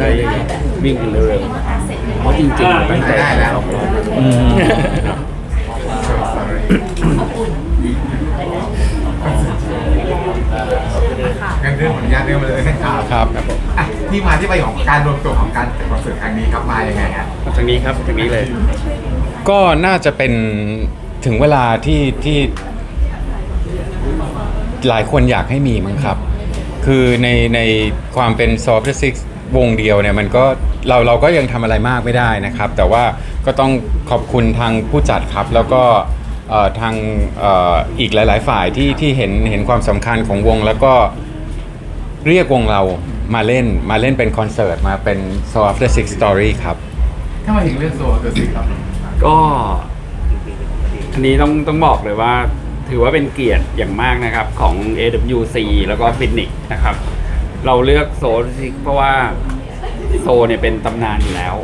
ได้วิ่งกันเร็วๆเพราะจริงๆตั้งใจได้แล้วอืมงั้นเรื่องของญาตเรื่องมาเลยนะครับครับอะที่มาที่ไปของการรวมตัวของการจัดคอนเสิร์ตครั้งนี้ครับมายังไงฮะทางนี้ครับทางนี้เลย ก็น่าจะเป็นถึงเวลาที่ที่หลายคนอยากให้มีมั้งครับ คือในในความเป็นซอฟต์ซิก วงเดียวเนี่ยมันก็เราเราก็ยังทำอะไรมากไม่ได้นะครับ แต่ว่าก็ต้องขอบคุณทางผู้จัดครับ แล้วก็เอ่อทางเอ่ออีกหลาย ๆ ฝ่ายที่ที่เห็นเห็นความสำคัญของวงแล้วก็ เรียกวงเรามาเล่นมาเล่นเป็นคอนเสิร์ตมาเป็น s o After Six Story ครับ ถ้ามาถึงเรื่องโซลตัวสิครับก็อันนี้ต้องต้องบอกเลยว่า ถือว่าเป็นเกียรติอย่างมากนะครับของ AWC แล้วก็ฟินิกนะครับ เราเลือกโซซิกเพราะว่าโซเนี่ยเป็นตำนานอยู่แล้ว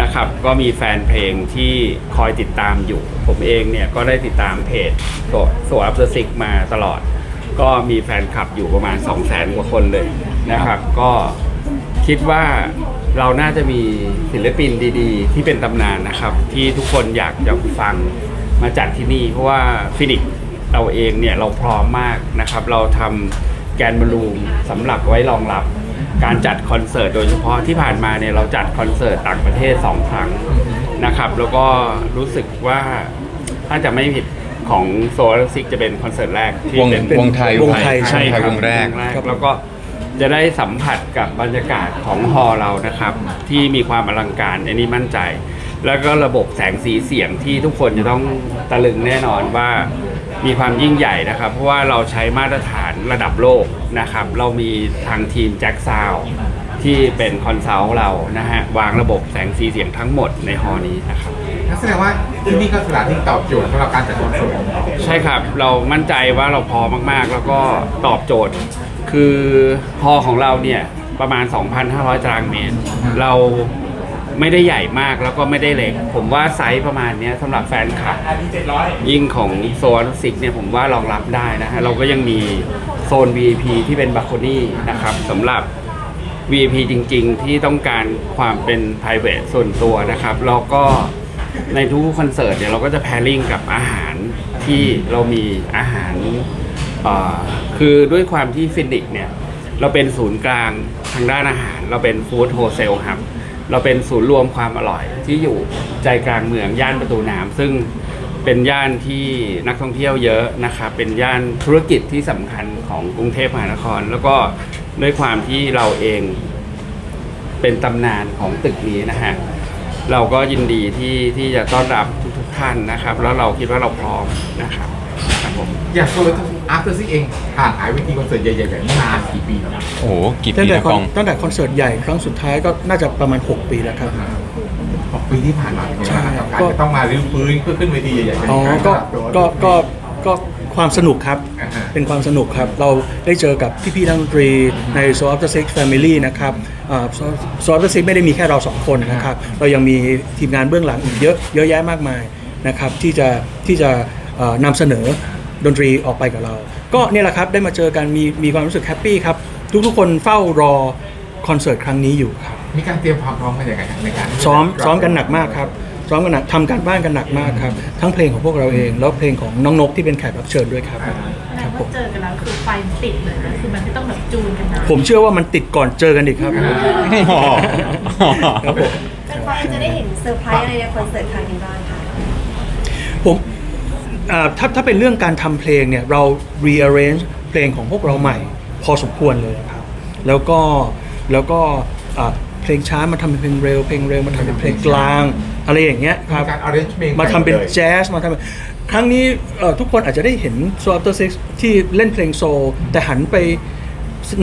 นะครับ ก็มีแฟนเพลงที่คอยติดตามอยู่ ผมเองเนี่ยก็ได้ติดตามเพจโซโซอัพซิกมาตลอด ก็มีแฟนคลับอยู่ประมาณ 2 0 0แสนกว่าคนเลยนะครับ ก็คิดว่าเราน่าจะมีศิลปินดีๆ ที่เป็นตำนานนะครับ ที่ทุกคนอยากจะฟังมาจัดที่นี่ เพราะว่าฟินิกเราเองเนี่ยเราพร้อมมากนะครับ เราทำ แกนบอลลูมสำหรับไว้รองรับการจัดคอนเสิร์ตโดยเฉพาะที่ผ่านมาเนี่ยเราจัดคอนเสิร์ตต่างประเทศ 2 ครั้งนะครับ แล้วก็รู้สึกว่าถ้าจะไม่ผิดของโซลซิกจะเป็นคอนเสิร์ตแรกที่วงเป็นวงไทยวงไทยใช่ครับวงแรกครับแล้วก็จะได้สัมผัสกับบรรยากาศของฮอลล์เรานะครับ ที่มีความอลังการอันนี้มั่นใจ แล้วก็ระบบแสงสีเสียงที่ทุกคนจะต้องตะลึงแน่นอนว่า มีความยิ่งใหญ่นะครับ เพราะว่าเราใช้มาตรฐานระดับโลกนะครับ เรามีทางทีมแจ็คซาวที่เป็นคอนซัลท์เรานะฮะ วางระบบแสงสีเสียงทั้งหมดในฮอลล์นี้นะครับ นั่นแสดงว่าที่นี่ก็สถานที่ตอบโจทย์สำหรับการจัดคอนเสิร์ตใช่ครับ เรามั่นใจว่าเราพอมากๆ แล้วก็ตอบโจทย์ คือฮอของเราเนี่ยประมาณ 2,500 ตารางเมตร เรา ไม่ได้ใหญ่มากแล้วก็ไม่ได้เล็ก ผมว่าไซส์ประมาณเนี้ยสำหรับแฟนคลับยิ่งของโซนซิกเนี่ยผมว่ารองรับได้นะฮะเราก็ยังมีโซน VIP ที่เป็นบาโคนี่นะครับสำหรับ VIP จริงๆ ที่ต้องการความเป็น p r i v a t ส่วนตัวนะครับแล้วก็ในทุกคอนเสิร์ตเนี่ยเราก็จะแพ r ริ n งกับอาหารที่เรามีอาหารเอ่อคือด้วยความที่ฟินิกเนี่ย เราเป็นศูนย์กลางทางด้านอาหาร เราเป็นฟู้ดโฮเซลครับ เราเป็นศูนย์รวมความอร่อยที่อยู่ใจกลางเมืองย่านประตูน้ำซึ่งเป็นย่านที่นักท่องเที่ยวเยอะนะครับเป็นย่านธุรกิจที่สำคัญของกรุงเทพมหานคร แล้วก็ด้วยความที่เราเองเป็นตำนานของตึกนี้นะฮะเราก็ยินดีที่ที่จะต้อนรับทุกๆท่านนะครับ แล้วเราคิดว่าเราพร้อมนะครับ ครับผมอย่างโซลอาร์ตซิกเองห่างหายเวทีคอนเสิร์ตใหญ่ๆแบบนี้นานกี่ปีแล้วโอ้โหกี่ตั้ปีงแต่นะคอกอนงตั้งแต่คอนเสิร์ตใหญ่ครั้งสุดท้ายก็น่าจะประมาณ 6 ปีแล้วครับ หกปีที่ผ่านมาเป็นไงบ้างครับใช่การจะต้องมารื้อฟื้นเพื่อขึ้นเวทีใหญ่ๆแบบอ๋อนี้ก็สำหรับตัวก็ ก็ ก็ความสนุกครับ อ่าฮะ เป็นความสนุกครับ เราได้เจอกับพี่ๆนักดนตรีใน s o f t Six Family นะครับโซฟต์ซิกไม่ได้มีแค่เราสองคนนะครับ เรายังมีทีมงานเบื้องหลังอีกเยอะ เยอะแยะมากมายนะครับ ที่จะ ที่จะเอ่อนำเสนอ ดนตรีออกไปกับเรา ก็เนี่ยแหละครับได้มาเจอกันมีมีความรู้สึกแฮปปี้ครับ ทุกๆคนเฝ้ารอคอนเสิร์ตครั้งนี้อยู่ครับมีการเตรียมความพร้อมกันยังไงครับในการซ้อมซ้อมกันหนักมากครับซ้อมกันหนักทำการบ้านกันหนักมากครับทั้งเพลงของพวกเราเอง แล้วเพลงของน้องนกที่เป็นแขกรับเชิญด้วยครับแล้วพอเจอกันแล้วคือไฟติดเลยนะคือมันไม่ต้องแบบจูนกันนะผมเชื่อว่ามันติดก่อนเจอกันอีกครับครับผม แฟนๆจะได้เห็นเซอร์ไพรส์อะไรในคอนเสิร์ตครั้งนี้บ้างคะผม อ่าถ้าถ้าเป็นเรื่องการทำเพลงเนี่ยเรา rearrange เพลงของพวกเราใหม่ พอสมควรเลยครับ แล้วก็แล้วก็อ่าเพลงช้ามาทำเป็นเพลงเร็ว เพลงเร็วมาทำเป็นเพลงกลาง อะไรอย่างเงี้ยครับมีการ arrange เพลงมาทำเป็นใหม่เลยแจ๊สมาทำครั้งนี้เอ่อทุกคนอาจจะได้เห็น s o u l After Sex ที่เล่นเพลงโซลแต่หันไป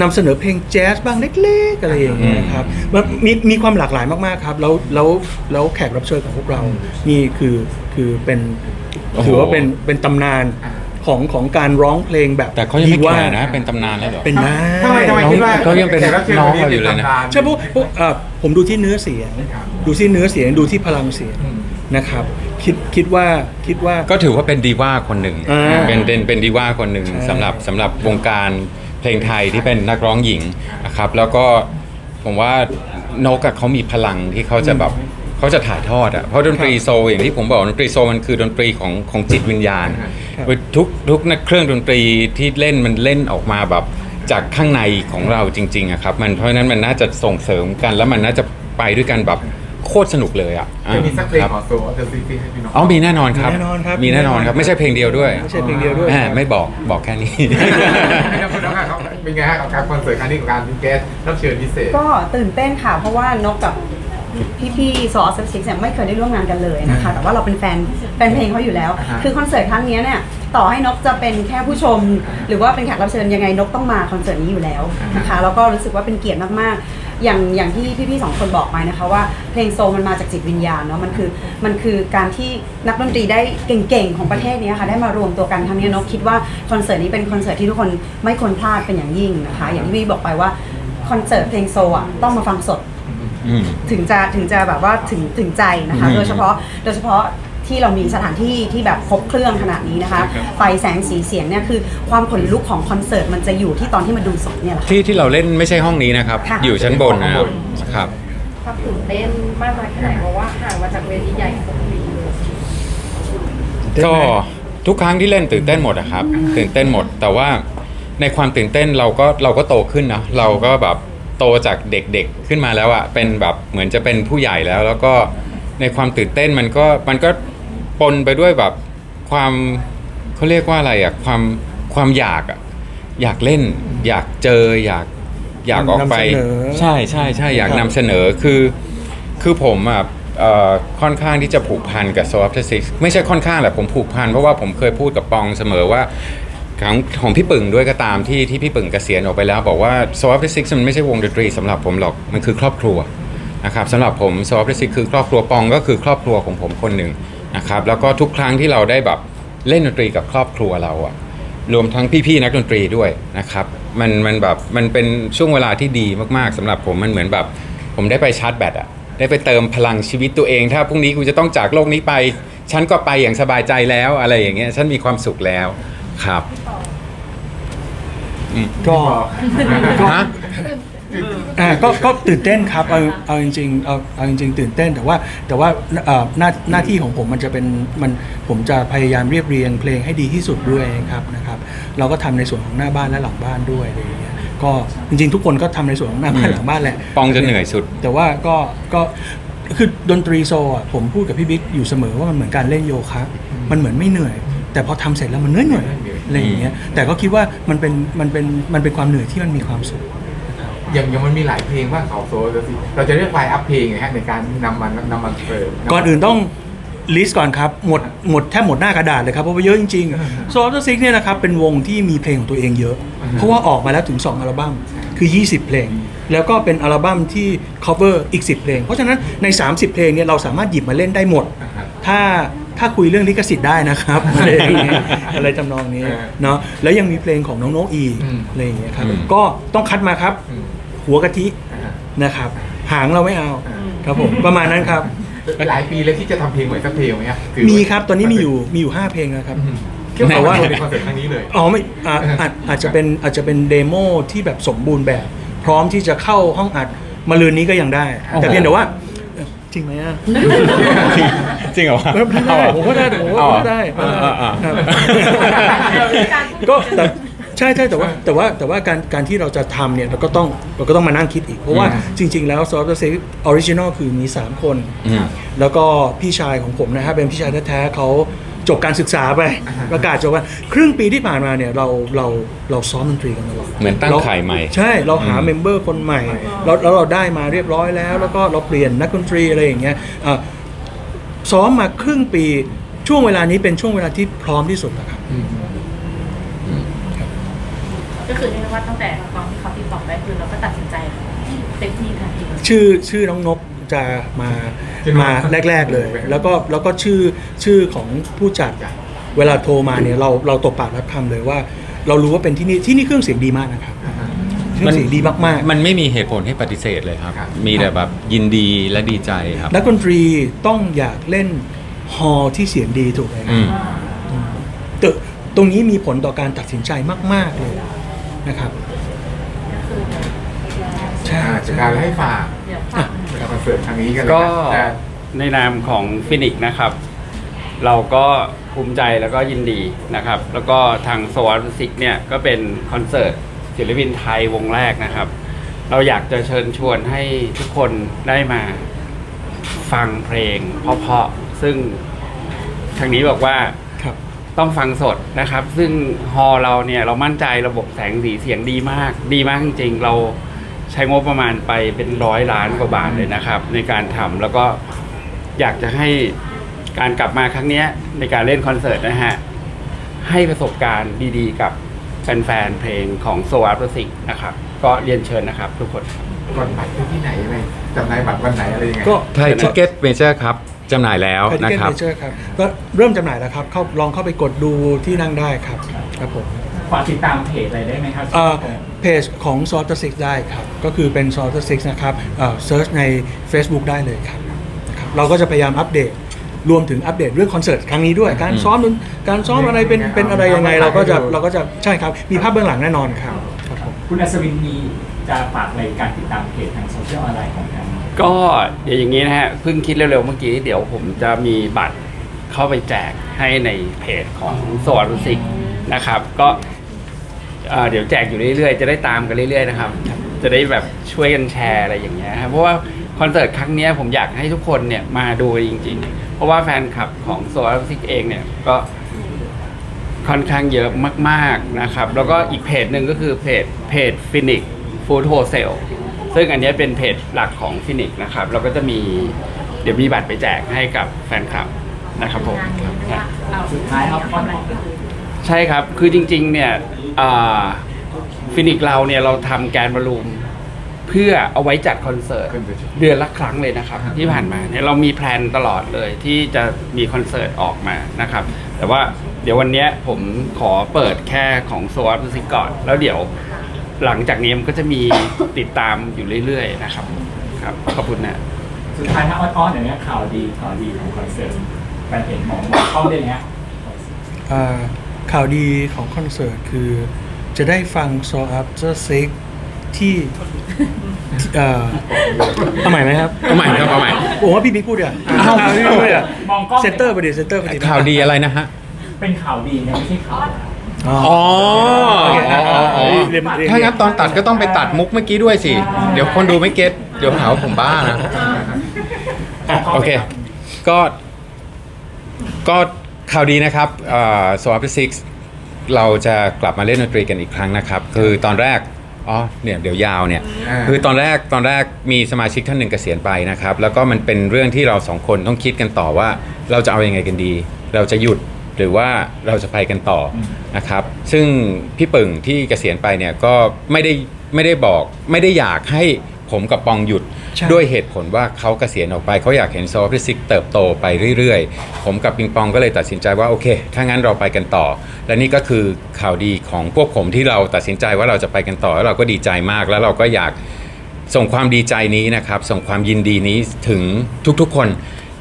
นำเสนอเพลงแจ๊สบ้างเล็กๆอะไรอย่างเงี้ยครับมันมีมีความหลากหลายมากๆครับ แล้วแล้วแล้วแขกรับเชิญของพวกเรานี่คือคือเป็นโอ้โห ถือว่าเป็นเป็นตำนานของของการร้องเพลงแบบแต่เขายังไม่ดีว่าแก่นะ เป็นตำนานแล้วเหรอเป็นได้ทำไมทำไมคิดว่าเขายังเป็นแขกรับชิญน้องเราอยู่เลยนะป็ตำาใช่พวกพวกเอ่อผมดูที่เนื้อเสียง ดูที่เนื้อเสียงดูที่พลังเสียงอืมนะครับ คิดคิดว่าคิดว่า ก็ถือว่าเป็นดีว่าคนหนึ่งอ่าเป็นเป็นเป็นดีว่าคนหนึ่งใช่ สำหรับสำหรับวงการเพลงไทยที่เป็นนักร้องหญิงนะครับ แล้วก็ผมว่านกอะเขามีพลังที่เขาจะแบบ เขาจะถ่ายทอดอะเพราะดนตรีโซลอย่างที่ผมบอกดนตรีโซลมันคือดนตรีของของจิตวิญญาณครับทุกทุกนักเครื่องดนตรีที่เล่นมันเล่นออกมาแบบจากข้างในของเราจริงๆอะครับมันเพราะฉะนั้นมันน่าจะส่งเสริมกัน แล้วมันน่าจะไปด้วยกันแบบโคตรสนุกเลยอะจะมีสักเพลงครับของโซอัลเตอร์ซิกที่ให้พี่น้องอ๋อมีแน่นอนครับมีแน่นอนครับ มีแน่นอนครับ ไม่ใช่เพลงเดียวด้วยไม่ใช่เพลงเดียวด้วยแหมไม่บอกบอกแค่นี้คุณน้องครับเป็นไงฮะกับการคอนเสิร์ตครั้งนี้กับการเป็นแกสรับเชิญพิเศษ ก็ตื่นเต้นค่ะเพราะว่านกกับ พี่ๆซอสซิกเนี่ยไม่เคยได้ร่วมงานกันเลยนะคะ แต่ว่าเราเป็นแฟนแฟนเพลงเขาอยู่แล้ว อ่าฮะคือคอนเสิร์ตครั้งนี้เนี่ยต่อให้นกจะเป็นแค่ผู้ชม หรือว่าเป็นแขกรับเชิญยังไงนกต้องมาคอนเสิร์ตนี้อยู่แล้วนะคะแล้วก็รู้สึกว่าเป็นเกียรติมากๆ อย่างอย่างที่พี่ๆสองคนบอกไปนะคะว่าเพลงโซลมันมาจากจิตวิญญาณเนาะมันคือมันคือการที่นักดนตรีได้เก่งๆของประเทศนี้ค่ะได้มารวมตัวกันครั้งนี้นกคิดว่าคอนเสิร์ตนี้เป็นคอนเสิร์ตที่ทุกคนไม่ควรพลาดเป็นอย่างยิ่งนะคะ อย่างที่พี่บอกไปว่า คอนเสิร์ตเพลงโซลอะต้องมาฟังสด อืม ถึงจะถึงจะแบบว่าถึงถึงใจนะคะ อืมโดยเฉพาะโดยเฉพาะที่เรามีสถานที่ที่แบบครบเครื่องขนาดนี้นะคะไฟแสงสีเสียงเนี่ยคือความขนลุกของคอนเสิร์ตมันจะอยู่ที่ตอนที่มาดูสดเนี่ยแหละค่ะ ที่ที่เราเล่นไม่ใช่ห้องนี้นะครับ ค่ะ อยู่ชั้นบนนะครับครับ ความตื่นเต้นมากน้อยแค่ไหนเพราะว่าห่างมาจากเวทีใหญ่หกปีเลยก็ทุกครั้งที่เล่นตื่นเต้นหมดอะครับตื่นเต้นหมด แต่ว่าในความตื่นเต้นเราก็เราก็โตขึ้นนะเราก็แบบ โตจากเด็กๆขึ้นมาแล้วอะเป็นแบบเหมือนจะเป็นผู้ใหญ่แล้ว แล้วก็ในความตื่นเต้นมันก็มันก็ปนไปด้วยแบบความเขาเรียกว่าอะไรอะความความอยากอะอยากเล่น อยากเจออยากอยากออกไป นำเสนอ ใช่ใช่ใช่อยากครับนำเสนอคือคือผมอะเอ่อค่อนข้างที่จะผูกพันกับ s o f t Six ไม่ใช่ค่อนข้างแหละผมผูกพันเพราะว่าผมเคยพูดกับปองเสมอว่า ของของพี่ปึ่งด้วยก็ตามที่ที่พี่ปึ่งเกษียณออกไปแล้ว บอกว่า s o f t Six มันไม่ใช่วงดนตรีสำหรับผมหรอกมันคือครอบครัวนะครับสำหรับผม s o f t Six คือครอบครัวปองก็คือครอบครัวของผมคนหนึ่งนะครับแล้วก็ทุกครั้งที่เราได้แบบเล่นดนตรีกับครอบครัวเราอะรวมทั้งพี่ๆนักดนตรีด้วยนะครับมันมันแบบมันเป็นช่วงเวลาที่ดีมากๆสำหรับผมมันเหมือนแบบ ผมได้ไปชาร์จแบตอะได้ไปเติมพลังชีวิตตัวเอง ถ้าพรุ่งนี้กูจะต้องจากโลกนี้ไป ฉันก็ไปอย่างสบายใจแล้วอะไรอย่างเงี้ยฉันมีความสุขแล้ว ครับก็ฮะ อ่าก็ก็ตื่นเต้นครับเอาเอาจริงๆเอาเอาจริง ๆ ตื่นเต้นแต่ว่าแต่ว่าเอ่อหน้าหน้าที่ของผมมันจะเป็นมันผมจะพยายามเรียบเรียงเพลงให้ดีที่สุดด้วยครับนะครับ เราก็ทำในส่วนของหน้าบ้านและหลังบ้านด้วยอะไรอย่างเงี้ยก็จริงๆ ทุกคนก็ทำในส่วนของหน้าบ้านหลังบ้านแหละ ปองจะเหนื่อยสุด แต่ว่าก็ก็คือดนตรีโซลอะผมพูดกับพี่บิ๊กอยู่เสมอว่ามันเหมือนการเล่นโยคะ มันเหมือนไม่เหนื่อย แต่พอทำเสร็จแล้วมันเหนื่อยเหนื่อยอะไรอย่างเงี้ยแต่ก็คิดว่ามันเป็นมันเป็นมันเป็นความเหนื่อยที่มันมีความสุขอย่างอย่างมันมีหลายเพลงว่าเขาโซอัลเตอร์ซิกเราจะเลือกไฟล์อัพเพลงไงฮะในการนำมันนำมันเปิดก่อนอื่นต้องลิสต์ก่อนครับหมดหมดแทบหมดหน้ากระดาษเลยครับเพราะว่าเยอะจริงๆโซล t ซิกเนี่ยนะครับเป็นวงที่มีเพลงของตัวเองเยอะ เพราะว่าออกมาแล้วถึง 2 อัลบั้มคือ 20 เพลง แล้วก็เป็นอัลบั้มที่ cover อีก 10 เพลง เพราะฉะนั้นใน 30 เพลงเนี่ยเราสามารถหยิบมาเล่นได้หมด ถ้า ถ้าคุยเรื่องลิขสิทธิ์ได้นะครับ อะไรอย่างเงี้ยอะไรทำนองนี้เนาะแล้วยังมีเพลงของน้องโน้อีกอะไรอย่างเงี้ยครับอืม ก็ต้องคัดมาครับ อืมหัวกะทิอ่านะครับ หางเราไม่เอาครับผมประมาณนั้นครับ หลายปีแล้วที่จะทำเพลงใหม่สักเพลงไหมครับอมีครับตอนนี้มีอยู่มีอยู่5เพลงนะครับคิดว่าแต่ว่าว่าในคอนเสิร์ตครั้งนี้เลย อ๋อไม่อาอาจอาจจะเป็นอาจจะเป็นเดโมที่แบบสมบูรณ์แบบ พร้อมที่จะเข้าห้องอัดมาลืนนี้ก็ยังได้ แต่เพียงแต่ว่าเอ่อ จริงไหมอะจริงเหรอวะไม่ได้ผมว่าได้ผมว่าเอาเหรอได้อ่าอ่าอ่า ครับ ก็แต่ใช่ใช่แต่ว่าแต่ว่าแต่ว่าการการที่เราจะทำเนี่ยเราก็ต้องเราก็ต้องมานั่งคิดอีก เพราะว่าอืมจริง ๆ แล้วซอฟต์เซฟออริจินอลคือมี 3 คน อืม แล้วก็พี่ชายของผมนะฮะเป็นพี่ชายแท้ๆเขา จบการศึกษาไปอ่าฮะประกาศจบว่าครึ่งปีที่ผ่านมาเนี่ยเราเราเราซ้อมดนตรีกันตลอดเหมือนตั้งราไข่ใหม่ ใช่เราหาอืมเมมเบอร์คนใหม่แล้วแล้วเราได้มาเรียบร้อยแล้ว แล้วก็เราเปลี่ยนนักดนตรีอะไรอย่างเงี้ยอะซ้อมมาครึ่งปีช่วงเวลานี้เป็นช่วงเวลาที่พร้อมที่สุดนะครับก็คือเรียกได้ว่าตั้งแต่ตอนที่เขาติดต่อไปคือเราก็ตัดสินใจเต็มที่ทันทีชื่อชื่อน้องนก จะมาชื่อน้องมาแรก ๆเลย แล้วก็แล้วก็ชื่อชื่อของผู้จัดเวลาโทรมาเนี่ยเราเราตบปากรับคำเลยว่า เรารู้ว่าเป็นที่นี่ที่นี่เครื่องเสียงดีมากนะครับเครื่องเสียงดีมากๆ มันไม่มีเหตุผลให้ปฏิเสธเลยครับครับมีแต่แบบยินดีและดีใจครับนักดนตรีต้องอยากเล่นฮอลล์ที่เสียงดีถูกไหมคอืรับมแต่ตรงนี้มีผลต่อการตัดสินใจมาก ๆ เลยนะครับจากการให้ฝาก เดี๋ยวฝาก คอนเสิร์ตครั้งนี้กันเลยก็นะในนามของฟินิกนะครับ เราก็ภูมิใจแล้วก็ยินดีนะครับ แล้วก็ทางโซลาร์ซิกเนี่ยก็เป็นคอนเสิร์ตศิลปินไทยวงแรกนะครับ เราอยากจะเชิญชวนให้ทุกคนได้มาฟังเพลงเพราะๆซึ่งทางนี้บอกว่าครับ ต้องฟังสดนะครับ ซึ่งฮอลเราเนี่ยเรามั่นใจระบบแสงสีเสียงดีมาก ดีมากจริงๆเรา ใช้งบประมาณไปเป็นร้อยล้านกว่าบาทเลยนะครับ ในการทำแล้วก็อยากจะให้การกลับมาครั้งเนี้ยในการเล่นคอนเสิร์ตนะฮะ ให้ประสบการณ์ดีๆ กับแฟนๆเพลงของโซอาร์ตสิกนะครับ ก็เรียนเชิญนะครับทุกคนครับ ก่อนบัตรที่ไหนอะไรจำหน่ายบัตรวันไหนอะไรยังไง ก็ไทยทิเก็ตเมเจอร์ครับจำหน่ายแล้วไทยทินะเก็ตครับ เมเจอร์ครับ ก็เริ่มจำหน่ายแล้วครับ เข้าลองเข้าไปกดดูที่นั่งได้ครับ ครับผม ฝากติดตามเพจอะไรได้ไหมครับ เอ่อ เพจของ s o f t Six ได้ครับ ก็คือเป็น s o f t Six นะครับเอ่อเซิร์ชใน Facebook ได้เลยครับนะครับเราก็จะพยายามอัปเดตรวมถึงอัปเดตเรื่องคอนเสิร์ตครั้งนี้ด้วย การซ้อมนั้นการซ้อมอะไรเป็นเป็นอะไรยังไง เราก็จะเราก็จะใช่ครับ มีภาพเบื้องหลังแน่นอนครับครับผมคุณอัศวินมีจะฝากอะไรการติดตามเพจทางโซเชียลออนไลน์ของทางก็เดี๋ยวอย่างนี้นะฮะเพิ่งคิดเร็วๆเมื่อกี้ เดี๋ยวผมจะมีบัตรเข้าไปแจกให้ในเพจของโซอารุสิกนะครับ ก็ เอ่อเดี๋ยวแจกอยู่เรื่อยๆ จะได้ตามกันเรื่อยๆนะครับ จะได้แบบช่วยกันแชร์อะไรอย่างเงี้ยครับเพราะว่าคอนเสิร์ตครั้งเนี้ยผมอยากให้ทุกคนเนี่ยมาดูจริง ๆ เพราะว่าแฟนคลับของโซอารุสิกเองเนี่ยก็ค่อนข้างเยอะมาก ๆนะครับ แล้วก็อีกเพจหนึ่งก็คือเพจเพจฟินิกฟู้ดโฮเซลซึ่งอันเนี้ยเป็นเพจหลักของฟินิกนะครับเราก็จะมีเดี๋ยวมีบัตรไปแจกให้กับแฟนคลับนะครับผม งานนี้ด้วยว่าเอาสุดท้ายครับทำอะไรก็คือ ใช่ครับ คือจริงๆ เนี่ยฟินิกเราเนี่ยเราทำแกนบอลลูมเพื่อเอาไว้จัดคอนเสิร์ตเดือนละครั้งเลยนะครับ ที่ผ่านมาเนี่ยเรามีแพลนตลอดเลยที่จะมีคอนเสิร์ตออกมานะครับ แต่ว่าเดี๋ยววันเนี้ยผมขอเปิดแค่ของโซอัพซิกก่อน แล้วเดี๋ยวหลังจากนี้มันก็จะมีติดตามอยู่เรื่อยๆ นะครับครับขอบคุณนะสุดท้ายถ้าอ้อนๆอย่างเงี้ยข่าวดีข่าวดีของคอนเสิร์ตแฟนเพจของบอกเข้าได้เนี้ยอ่า ข่าวดีของคอนเสิร์ตคือ จะได้ฟัง So After Six ที่เอ่อเอาใหม่ไหมครับเอาใหม่ครับเอาใหม่ ผมว่าพี่บิ๊กพูดเดี๋ยวอ้าวพี่บิ๊กพูดเดี๋ยวมองกล้องเซนเตอร์ประเดี๋ยวเซนเตอร์ประเดี๋ยวข่าวดีอะไรนะฮะ เป็นข่าวดีเนี่ยไม่ใช่ข่าวร้ายอ๋ออ๋อโอเคอ๋ออ๋ออ๋อเรียนเรียนถ้างั้นตอนตัดก็ต้องไปตัดมุกเมื่อกี้ด้วยสิ เดี๋ยวคนดูไม่เก็ตเดี๋ยวหาว่าผมบ้านะอะโอเค ก็ ก็ ข่าวดีนะครับโซอัพซิกเราจะกลับมาเล่นดนตรีกันอีกครั้งนะครับ คือตอนแรกอ๋อเนี่ยเดี๋ยวยาวเนี่ยอ่าคือตอนแรกตอนแรกมีสมาชิกท่านหนึ่งเกษียณไปนะครับ แล้วก็มันเป็นเรื่องที่เราสองคนต้องคิดกันต่อว่า เราจะเอาอยัางไงกันดี เราจะหยุดหรือว่าเราจะไปกันต่อนะครับ ซึ่งพี่ปึ่งที่เกษียณไปเนี่ยก็ไม่ได้ไม่ได้บอกไม่ได้อยากให้ ผมกับปองหยุดใช่ ด้วยเหตุผลว่าเขาเกษียณออกไปเขาอยากเห็นโซฟต์ซิกเติบโตไปเรื่อยๆ ผมกับปิงปองก็เลยตัดสินใจว่าโอเค ถ้างั้นเราไปกันต่อ และนี่ก็คือข่าวดีของพวกผมที่เราตัดสินใจว่าเราจะไปกันต่อแล้วเราก็ดีใจมากแล้วเราก็อยาก ส่งความดีใจนี้นะครับ ส่งความยินดีนี้ถึงทุกๆคน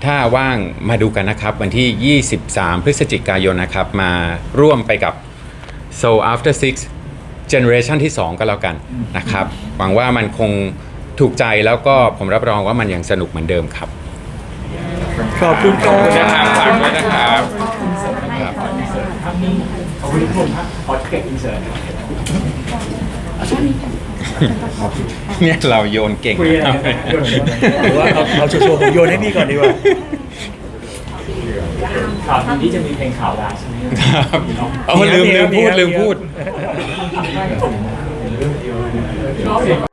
ถ้าว่างมาดูกันนะครับ วันที่ 23 พฤศจิกายนนะครับ มาร่วมไปกับ So After Six Generation ที่ 2 ก็แล้วกันนะครับ หวังว่ามันคง ถูกใจแล้วก็ผมรับรองว่ามันยังสนุกเหมือนเดิมครับ ขอบคุณครับ นะครับฝากด้วยนะครับครับนี่ขอบคุณทุกคนครับขอเก็บอินเสิร์ตเนี่ยเราโยนเก่งคุยอะไรนะกันเรื่องนี้หรือว่าเอาเอาชัวร์ๆผมโยนให้พี่ก่อนดีกว่า ข่าวดีที่จะมีเพลงข่าวร้ายใช่ไหมครับเอาลืมลืมพูดลืมพูดร้องเพลง